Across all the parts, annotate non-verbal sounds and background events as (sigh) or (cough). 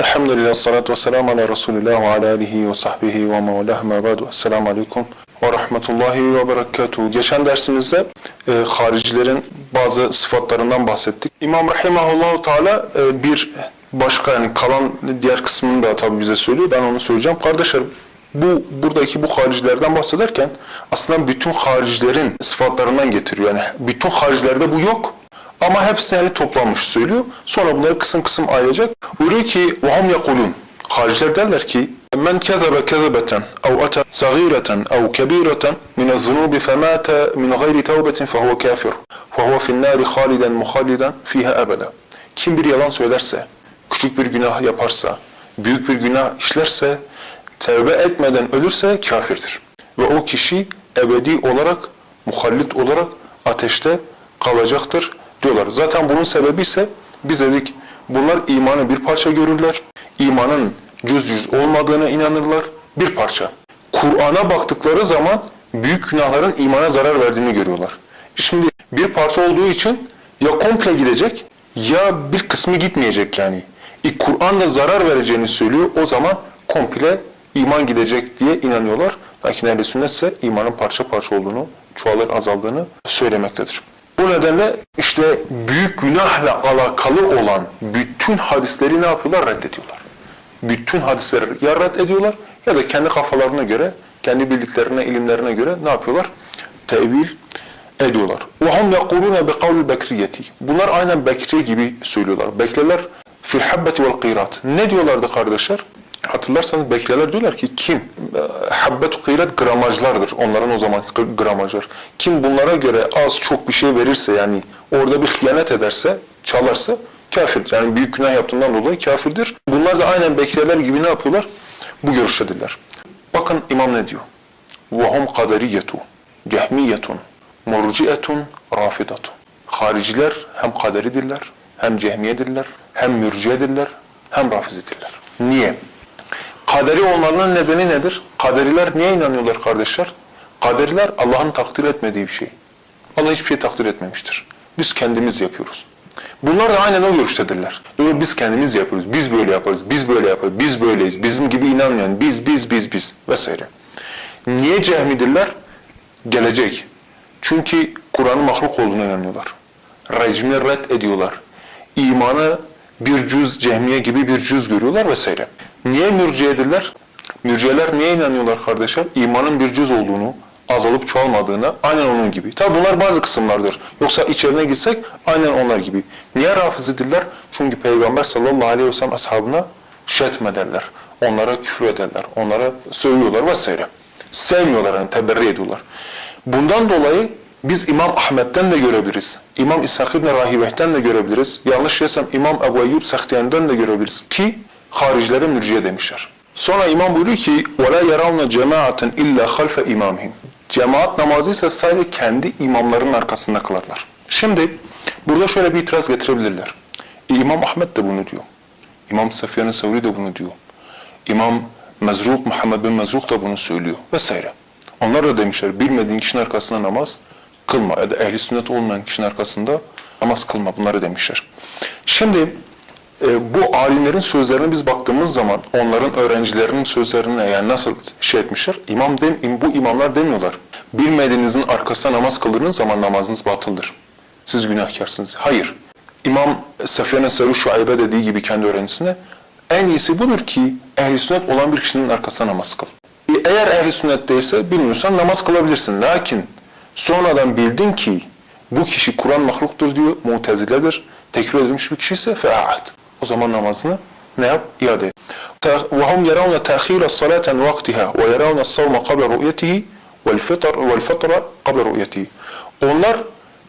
Elhamdülillah, salatu ve selamu ala Resulillah ve ala alihi ve sahbihi ve mevlah ma ba'du. Esselamu aleyküm ve rahmetullahi ve berekatuhu. Geçen dersimizde e, haricilerin bazı sıfatlarından bahsettik. İmam Rahimahullahu Teala e, bir başka yani kalan diğer kısmını da tabi bize söylüyor. Ben onu söyleyeceğim. Kardeşlerim bu buradaki bu haricilerden bahsederken aslında bütün haricilerin sıfatlarından getiriyor. Yani bütün haricilerde bu yok. Ama hepsini yani toplanmış söylüyor. Sonra bunları kısım kısım ayıracak. Buyuruyor ki وَهُمْ يَقُولُونَ Hariciler derler ki مَنْ كَذَبَ كَذَبَةً اَوْ اَتَى صَغِيرَةً اَوْ كَب۪يرَةً مِنَ الذُّنُوبِ فَمَاتَ مِنْ غَيْرِ تَوْبَةٍ فَهُوَ كَافِرٌ فَهُوَ فِي النَّارِ خَالِدًا مُخَالِدًا ف۪يهَا أَبَدًا Kim bir yalan söylerse, küçük bir günah yaparsa, büyük bir günah işlerse, tevbe etmeden ölürse kafirdir. Ve o kişi ebedi olarak, muhallit olarak ateşte kalacaktır diyorlar. Zaten bunun sebebi ise biz dedik bunlar imanı bir parça görürler. İmanın cüz cüz olmadığına inanırlar. Bir parça. Kur'an'a baktıkları zaman büyük günahların imana zarar verdiğini görüyorlar. Şimdi bir parça olduğu için ya komple gidecek ya bir kısmı gitmeyecek yani. E, Kur'an da zarar vereceğini söylüyor. O zaman komple iman gidecek diye inanıyorlar. Lakin ehl sünnet ise imanın parça parça olduğunu, çoğalır azaldığını söylemektedir. Bu nedenle işte büyük günahla alakalı olan bütün hadisleri ne yapıyorlar? Reddediyorlar. Bütün hadisleri ya reddediyorlar ya da kendi kafalarına göre, kendi bildiklerine, ilimlerine göre ne yapıyorlar? Tevil ediyorlar. وَهُمْ يَقُولُونَ بِقَوْلِ الْبَكْرِيَّةِ Bunlar aynen Bekriye gibi söylüyorlar. Bekleler fil habbeti vel kıyrat. Ne diyorlardı kardeşler? Hatırlarsanız Bekleler diyorlar ki kim? Habbet kıyrat gramajlardır. Onların o zaman gramajlar. Kim bunlara göre az çok bir şey verirse yani orada bir hıyanet ederse, çalarsa kafirdir. Yani büyük günah yaptığından dolayı kafirdir. Bunlar da aynen Bekleler gibi ne yapıyorlar? Bu görüştedirler. Bakın imam ne diyor? وَهُمْ قَدَرِيَّةُ جَهْمِيَّةٌ مُرْجِئَةٌ رَافِدَةٌ Hariciler hem kaderidirler, hem cehmiyedirler, hem mürciyedirler, hem rafizidirler. Niye? Kaderi olmalarının nedeni nedir? Kaderiler niye inanıyorlar kardeşler? Kaderiler Allah'ın takdir etmediği bir şey. Allah hiçbir şey takdir etmemiştir. Biz kendimiz yapıyoruz. Bunlar da aynen o görüştedirler. Diyor biz kendimiz yapıyoruz, biz böyle yaparız, biz böyle yaparız, biz böyleyiz, bizim gibi inanmayan, biz, biz, biz, biz vesaire. Niye cehmidirler? Gelecek. Çünkü Kur'an'ın mahluk olduğuna inanıyorlar. Recmi red ediyorlar. İmanı bir cüz, cehmiye gibi bir cüz görüyorlar vesaire. Niye mürciyedirler? Mürciyeler niye inanıyorlar kardeşler? İmanın bir cüz olduğunu, azalıp çoğalmadığına aynen onun gibi. Tabi bunlar bazı kısımlardır. Yoksa içerine gitsek aynen onlar gibi. Niye rafizidirler? Çünkü Peygamber sallallahu aleyhi ve sellem ashabına şetmederler. Onlara küfür ederler. Onlara sövüyorlar vesaire. Sevmiyorlar yani teberri ediyorlar. Bundan dolayı biz İmam Ahmet'ten de görebiliriz. İmam İshak İbni Rahibeh'ten de görebiliriz. Yanlış yesem İmam Ebu Eyyub Sektiyen'den de görebiliriz ki haricilere mürciye demişler. Sonra imam buyuruyor ki وَلَا يَرَوْنَ جَمَاعَةً اِلَّا خَلْفَ اِمَامِهِمْ Cemaat namazı ise sadece kendi imamlarının arkasında kılarlar. Şimdi burada şöyle bir itiraz getirebilirler. E, İmam Ahmet de bunu diyor. İmam Sefyan-ı Sevri de bunu diyor. İmam Mezruk, Muhammed bin Mezruk da bunu söylüyor vesaire. Onlar da demişler bilmediğin kişinin arkasında namaz kılma ya da ehli sünnet olmayan kişinin arkasında namaz kılma bunları demişler. Şimdi e, bu alimlerin sözlerine biz baktığımız zaman onların öğrencilerinin sözlerine yani nasıl şey etmişler? İmam dem, bu imamlar demiyorlar. Bilmediğinizin arkasında namaz kıldığınız zaman namazınız batıldır. Siz günahkarsınız. Hayır. İmam Sefyan Eseru Şuaybe dediği gibi kendi öğrencisine en iyisi budur ki ehli sünnet olan bir kişinin arkasında namaz kıl. E, eğer ehli sünnet değilse bilmiyorsan namaz kılabilirsin. Lakin sonradan bildin ki bu kişi Kur'an mahluktur diyor, muteziledir, tekfir edilmiş bir kişi ise fe'aat. O zaman namazını ne yap? İade et. وَهُمْ يَرَوْنَ تَأْخِيرَ الصَّلَاةَ عَنْ وَقْتِهَا وَيَرَوْنَ الصَّوْمَ قَبْلَ رُؤْيَتِهِ وَالْفِطْرَ وَالْفَطْرَ قَبْلَ رُؤْيَتِهِ Onlar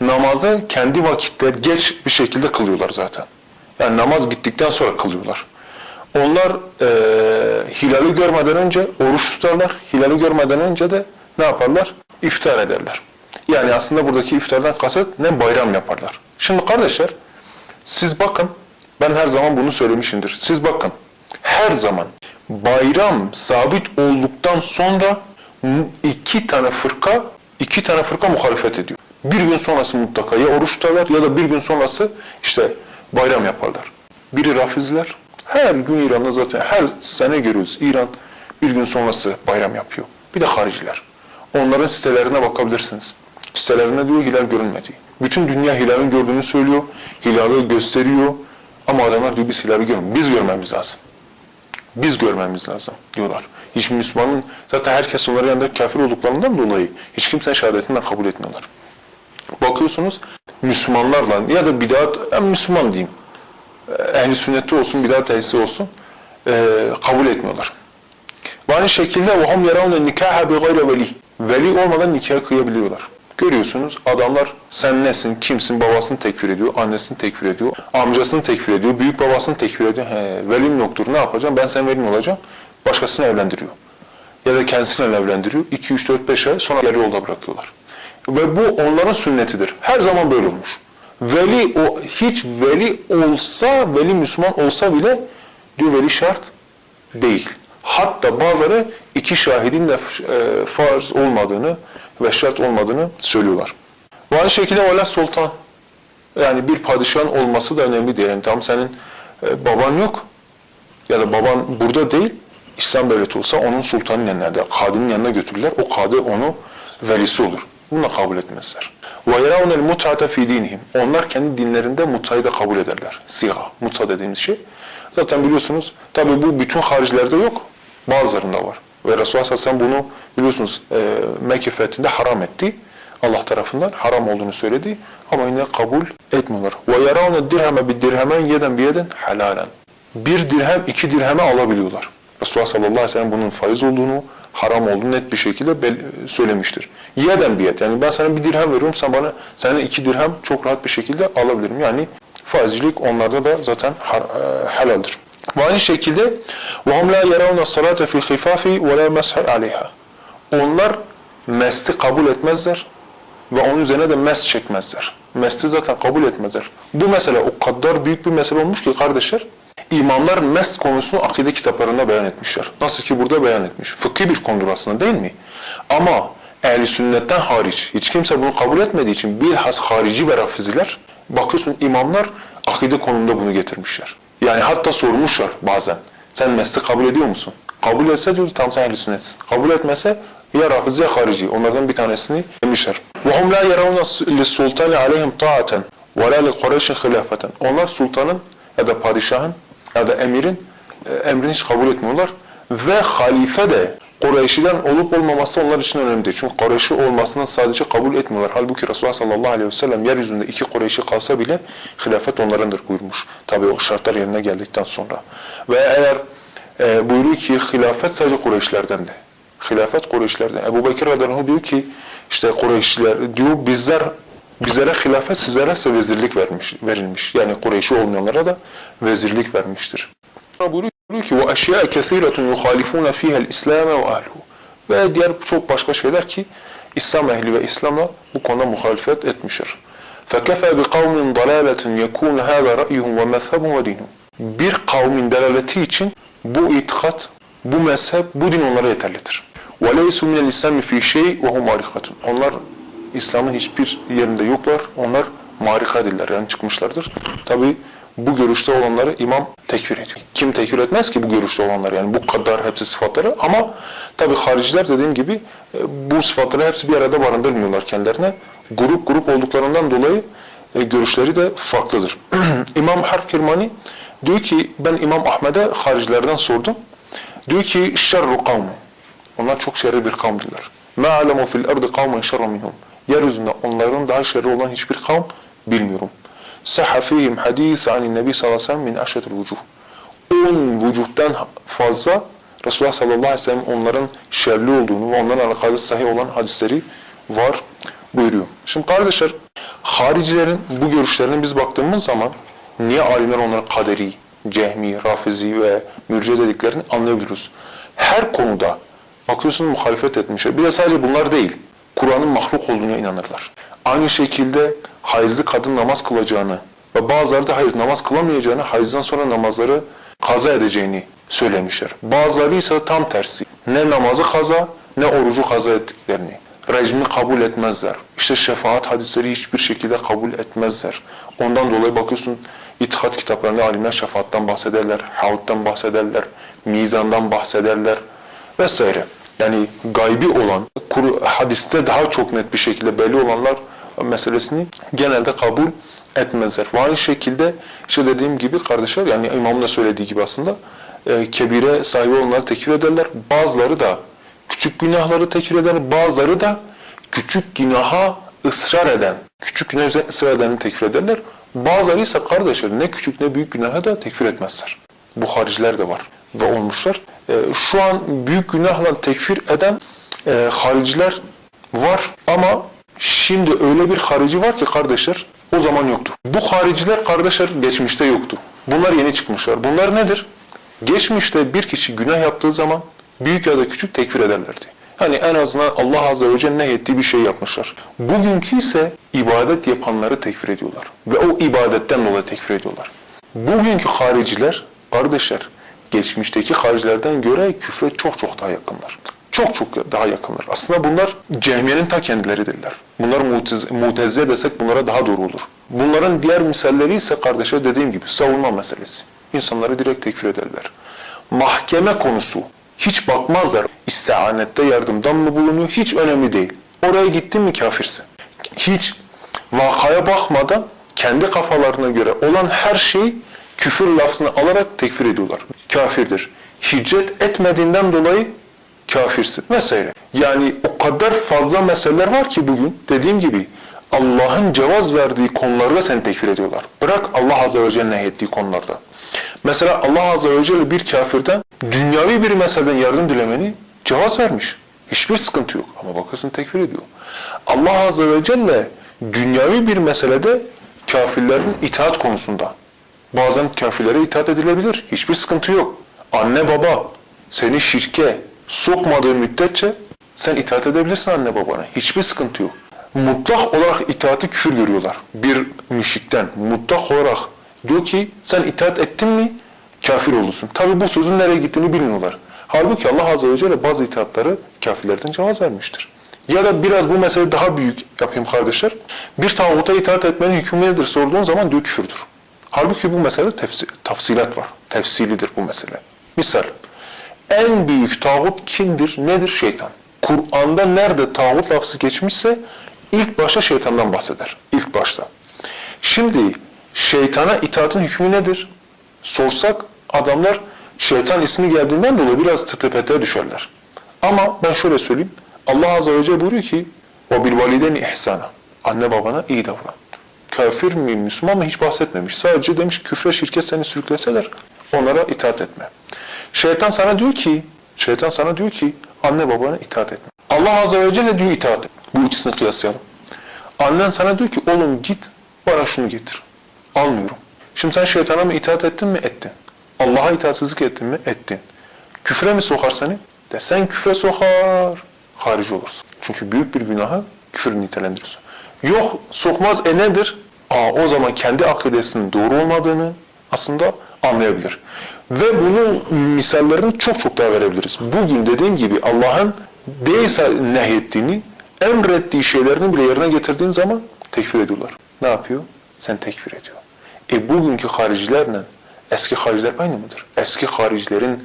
namazı kendi vakitler geç bir şekilde kılıyorlar zaten. Yani namaz gittikten sonra kılıyorlar. Onlar e, hilali görmeden önce oruç tutarlar. Hilali görmeden önce de ne yaparlar? İftar ederler. Yani aslında buradaki iftardan kasıt ne bayram yaparlar. Şimdi kardeşler siz bakın ben her zaman bunu söylemişimdir. Siz bakın her zaman bayram sabit olduktan sonra iki tane fırka iki tane fırka muhalefet ediyor. Bir gün sonrası mutlaka ya oruç tutarlar ya da bir gün sonrası işte bayram yaparlar. Biri Rafizler, Her gün İran'da zaten her sene görüyoruz. İran bir gün sonrası bayram yapıyor. Bir de hariciler. Onların sitelerine bakabilirsiniz. Sitelerine diyor hilal görünmedi. Bütün dünya hilalin gördüğünü söylüyor. Hilali gösteriyor. Ama adamlar diyor biz hilali görmüyoruz. Biz görmemiz lazım. Biz görmemiz lazım diyorlar. Hiç Müslümanın, zaten herkes onların yanında kafir olduklarından dolayı hiç kimsenin şehadetinden kabul etmiyorlar. Bakıyorsunuz Müslümanlarla ya da bidat, yani Müslüman diyeyim, ehli sünneti olsun, bidat ehlisi olsun e, kabul etmiyorlar. Ve aynı şekilde وَهُمْ يَرَوْنَ النِّكَاحَ بِغَيْرَ veli. Veli olmadan nikah kıyabiliyorlar. Görüyorsunuz adamlar sen nesin, kimsin, babasını tekfir ediyor, annesini tekfir ediyor, amcasını tekfir ediyor, büyük babasını tekfir ediyor. He, velim yoktur, ne yapacağım? Ben senin velin olacağım. Başkasını evlendiriyor. Ya da kendisiyle evlendiriyor. 2, 3, 4, 5 ay sonra yarı yolda bırakıyorlar. Ve bu onların sünnetidir. Her zaman böyle olmuş. Veli, o hiç veli olsa, veli Müslüman olsa bile diyor veli şart değil. Hatta bazıları iki şahidin de e, farz olmadığını ve şart olmadığını söylüyorlar. Bu aynı şekilde vela sultan. Yani bir padişahın olması da önemli değil. Yani tam senin e, baban yok ya da baban burada değil, İslam devleti olsa onun sultanın yanına da kadının yanına götürürler. O kadı onu velisi olur. Bunu da kabul etmezler. وَيَرَوْنَ الْمُتْعَةَ فِي دِينِهِمْ Onlar kendi dinlerinde mutayı da kabul ederler. Siga, muta dediğimiz şey. Zaten biliyorsunuz, tabi bu bütün haricilerde yok, bazılarında var. Ve Resulullah sen bunu biliyorsunuz e, Mekke fethinde haram etti. Allah tarafından haram olduğunu söyledi ama yine kabul etmiyorlar. Ve yaravne dirheme bir dirhemen yeden bir yeden. Bir dirhem iki dirheme alabiliyorlar. Resulullah sallallahu aleyhi ve sellem bunun faiz olduğunu, haram olduğunu net bir şekilde söylemiştir. Yeden bir yet. Yani ben sana bir dirhem veriyorum, sen bana sana iki dirhem çok rahat bir şekilde alabilirim. Yani faizcilik onlarda da zaten e, helaldir. Ve aynı şekilde وَهُمْ لَا يَرَوْنَ الصَّلَاةَ فِي الْخِفَافِ وَلَا مَسْحَ عَلَيْهَا Onlar mesti kabul etmezler ve onun üzerine de mes çekmezler. Mesti zaten kabul etmezler. Bu mesele o kadar büyük bir mesele olmuş ki kardeşler, imamlar mest konusunu akide kitaplarında beyan etmişler. Nasıl ki burada beyan etmiş. Fıkhi bir konudur aslında değil mi? Ama ehli sünnetten hariç hiç kimse bunu kabul etmediği için bilhas harici ve rafiziler bakıyorsun imamlar akide konumunda bunu getirmişler. Yani hatta sormuşlar bazen. Sen mesti kabul ediyor musun? Kabul etse diyor tam sen ehli sünnetsin. Kabul etmese ya rafizi ya harici. Onlardan bir tanesini demişler. وَهُمْ لَا يَرَوْنَ لِلسُّلْطَانِ عَلَيْهِمْ طَاعَةً وَلَا لِقُرَيْشٍ خِلَافَةً Onlar sultanın ya da padişahın ya da emirin e, emrini hiç kabul etmiyorlar. Ve halife de Kureyş'den olup olmaması onlar için önemli değil. Çünkü Kureyş'i olmasını sadece kabul etmiyorlar. Halbuki Resulullah sallallahu aleyhi ve sellem yeryüzünde iki Kureyş'i kalsa bile hilafet onlarındır buyurmuş. Tabi o şartlar yerine geldikten sonra. Ve eğer e, buyuruyor ki hilafet sadece Kureyşlerden de. Hilafet Kureyşlerden. Ebu Bekir radıyallahu diyor ki işte Kureyşliler diyor bizler bizlere hilafet sizlere ise vezirlik vermiş, verilmiş. Yani Kureyş'i olmayanlara da vezirlik vermiştir. Buyuruyor ki وَاَشْيَاءَ كَثِيرَةٌ يُخَالِفُونَ ف۪يهَا الْاِسْلَامَ وَاَهْلُهُ Ve diğer çok başka şeyler ki İslam ehli ve İslam'a bu konuda muhalefet etmiştir. فَكَفَى بِقَوْمٍ ضَلَالَةٍ يَكُونَ هَذَا رَأْيُهُمْ وَمَذْهَبُهُمْ وَدِينُهُمْ Bir kavmin delaleti için bu itikat, bu mezhep, bu din onlara yeterlidir. وَلَيْسُ مِنَ الْاِسْلَامِ ف۪ي شَيْءٍ وَهُمْ مَارِخَةٌ Onlar İslam'ın hiçbir yerinde yoklar. Onlar marikadirler yani çıkmışlardır. Tabi bu görüşte olanları imam tekfir ediyor. Kim tekfir etmez ki bu görüşte olanları yani bu kadar hepsi sıfatları ama tabi hariciler dediğim gibi e, bu sıfatları hepsi bir arada barındırmıyorlar kendilerine. Grup grup olduklarından dolayı e, görüşleri de farklıdır. (clears throat) İmam Harp Kirmani diyor ki ben İmam Ahmet'e haricilerden sordum. Diyor ki şerru kavmi. Onlar çok şerri bir kavmdiler. Ma alemu fil ardı kavmen şerru minhum. Yeryüzünde onların daha şerri olan hiçbir kavm bilmiyorum. Sahha hadis anin nebi sallallahu aleyhi ve sellem min aşretil vucuh. On vücuttan fazla Resulullah sallallahu aleyhi ve sellem onların şerli olduğunu ve onlarla alakalı sahih olan hadisleri var buyuruyor. Şimdi kardeşler, haricilerin bu görüşlerine biz baktığımız zaman niye alimler onlara kaderi, cehmi, rafizi ve mürce dediklerini anlayabiliyoruz. Her konuda bakıyorsun muhalefet etmişler. Bir de sadece bunlar değil. Kur'an'ın mahluk olduğuna inanırlar. Aynı şekilde hayızlı kadın namaz kılacağını ve bazıları da hayır namaz kılamayacağını, hayızdan sonra namazları kaza edeceğini söylemişler. Bazıları ise tam tersi. Ne namazı kaza ne orucu kaza ettiklerini. Rejimi kabul etmezler. İşte şefaat hadisleri hiçbir şekilde kabul etmezler. Ondan dolayı bakıyorsun İtikat kitaplarında alimler şefaattan bahsederler, havuttan bahsederler, mizandan bahsederler vesaire. Yani gaybi olan, hadiste daha çok net bir şekilde belli olanlar meselesini genelde kabul etmezler. Ve aynı şekilde işte dediğim gibi kardeşler yani imamın da söylediği gibi aslında e, kebire sahibi olanları tekfir ederler. Bazıları da küçük günahları tekfir eder, bazıları da küçük günaha ısrar eden, küçük günah üzerine ısrar edeni tekfir ederler. Bazıları ise kardeşler ne küçük ne büyük günaha da tekfir etmezler. Bu hariciler de var ve olmuşlar. E, şu an büyük günahla tekfir eden e, hariciler var ama şimdi öyle bir harici var ki kardeşler o zaman yoktu. Bu hariciler kardeşler geçmişte yoktu. Bunlar yeni çıkmışlar. Bunlar nedir? Geçmişte bir kişi günah yaptığı zaman büyük ya da küçük tekfir ederlerdi. Hani en azından Allah Azze ve Celle nehyettiği bir şey yapmışlar. Bugünkü ise ibadet yapanları tekfir ediyorlar. Ve o ibadetten dolayı tekfir ediyorlar. Bugünkü hariciler, kardeşler, geçmişteki haricilerden göre küfre çok çok daha yakınlar. Çok çok daha yakınlar. Aslında bunlar cehmiyenin ta kendileridirler. Bunlar mutez, mutezile desek bunlara daha doğru olur. Bunların diğer misalleri ise kardeşler dediğim gibi savunma meselesi. İnsanları direkt tekfir ederler. Mahkeme konusu hiç bakmazlar. İstihanette yardımdan mı bulunuyor hiç önemli değil. Oraya gittin mi kafirsin. Hiç vakaya bakmadan kendi kafalarına göre olan her şeyi küfür lafzını alarak tekfir ediyorlar. Kafirdir. Hicret etmediğinden dolayı kafirsin vesaire. Yani o kadar fazla meseleler var ki bugün dediğim gibi Allah'ın cevaz verdiği konularda seni tekfir ediyorlar. Bırak Allah Azze ve Celle'nin nehyettiği konularda. Mesela Allah Azze ve Celle bir kafirden dünyavi bir meseleden yardım dilemeni cevaz vermiş. Hiçbir sıkıntı yok ama bakıyorsun tekfir ediyor. Allah Azze ve Celle dünyavi bir meselede kafirlerin itaat konusunda bazen kafirlere itaat edilebilir. Hiçbir sıkıntı yok. Anne baba seni şirke sokmadığı müddetçe sen itaat edebilirsin anne babana. Hiçbir sıkıntı yok. Mutlak olarak itaati küfür görüyorlar. Bir müşrikten mutlak olarak diyor ki sen itaat ettin mi kafir olursun. Tabi bu sözün nereye gittiğini bilmiyorlar. Halbuki Allah Azze ve Celle bazı itaatları kafirlerden cevaz vermiştir. Ya da biraz bu mesele daha büyük yapayım kardeşler. Bir tağuta itaat etmenin hükmü nedir sorduğun zaman diyor küfürdür. Halbuki bu meselede tefsi, tafsilat var. Tefsilidir bu mesele. Misal, en büyük tağut kimdir? Nedir? Şeytan. Kur'an'da nerede tağut lafzı geçmişse ilk başta şeytandan bahseder. İlk başta. Şimdi şeytana itaatın hükmü nedir? Sorsak adamlar şeytan ismi geldiğinden dolayı biraz tıtıpete düşerler. Ama ben şöyle söyleyeyim. Allah Azze ve Celle buyuruyor ki وَبِالْوَالِدَيْنِ ihsana. Anne babana iyi davran. Kafir mi, Müslüman mı hiç bahsetmemiş. Sadece demiş küfre, şirke seni sürükleseler onlara itaat etme. Şeytan sana diyor ki, şeytan sana diyor ki anne babana itaat etme. Allah Azze ve Celle diyor itaat et. Bu ikisini kıyaslayalım. Annen sana diyor ki oğlum git bana şunu getir. Almıyorum. Şimdi sen şeytana mı itaat ettin mi? Ettin. Allah'a itaatsizlik ettin mi? Ettin. Küfre mi sokar seni? De sen küfre sokar, harici olursun. Çünkü büyük bir günaha küfür nitelendiriyorsun. Yok sokmaz e nedir? Aa, o zaman kendi akidesinin doğru olmadığını aslında anlayabilir. Ve bunun misallerini çok çok daha verebiliriz. Bugün dediğim gibi Allah'ın değilse nehyettiğini, emrettiği şeylerini bile yerine getirdiğin zaman tekfir ediyorlar. Ne yapıyor? Sen tekfir ediyor. E bugünkü haricilerle eski hariciler aynı mıdır? Eski haricilerin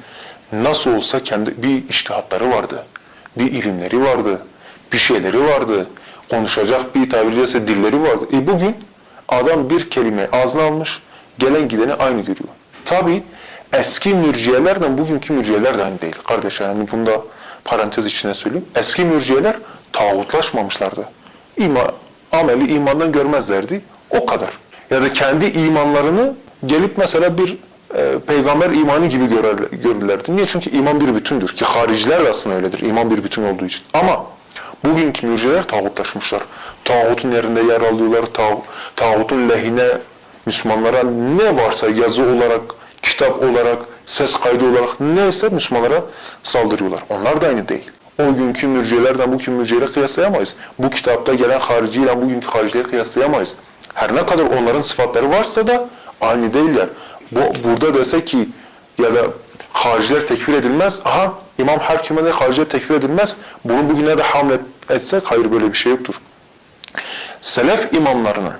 nasıl olsa kendi bir iştihatları vardı. Bir ilimleri vardı. Bir şeyleri vardı. Konuşacak bir tabiri caizse dilleri vardı. E bugün adam bir kelime ağzına almış, gelen gideni aynı görüyor. Tabi eski mürciyelerden bugünkü mürciyeler de aynı değil. Kardeşler yani bunu da parantez içine söyleyeyim. Eski mürciyeler tağutlaşmamışlardı. İma, ameli imandan görmezlerdi. O kadar. Ya da kendi imanlarını gelip mesela bir e, peygamber imanı gibi görürlerdi. Niye? Çünkü iman bir bütündür. Ki hariciler de aslında öyledir. İman bir bütün olduğu için. Ama bugünkü mürciyeler tağutlaşmışlar. Tağutun yerinde yer alıyorlar. Tağ, tağutun lehine Müslümanlara ne varsa yazı olarak, kitap olarak, ses kaydı olarak neyse Müslümanlara saldırıyorlar. Onlar da aynı değil. O günkü mürciyelerden bugünkü mürciyeleri kıyaslayamayız. Bu kitapta gelen hariciyle bugünkü haricileri kıyaslayamayız. Her ne kadar onların sıfatları varsa da aynı değiller. Bu, burada dese ki ya da hariciler tekfir edilmez. Aha İmam Hakim'e de hariciler tekfir edilmez. Bunu bugüne de hamlet etsek hayır böyle bir şey yoktur. Selef imamlarının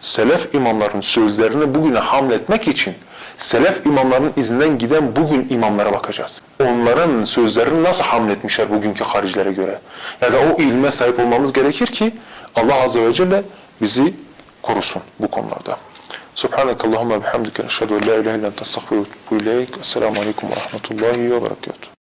Selef imamların sözlerini bugüne hamletmek için Selef imamların izinden giden bugün imamlara bakacağız. Onların sözlerini nasıl hamletmişler bugünkü haricilere göre. Ya da o ilme sahip olmamız gerekir ki Allah Azze ve Celle bizi korusun bu konularda. Subhanakallahumma bihamdike eşhedü en la ilahe illa ente estağfiruke ve etûbü ileyk. Esselamu aleyküm ve rahmetullahi ve berekatuhu.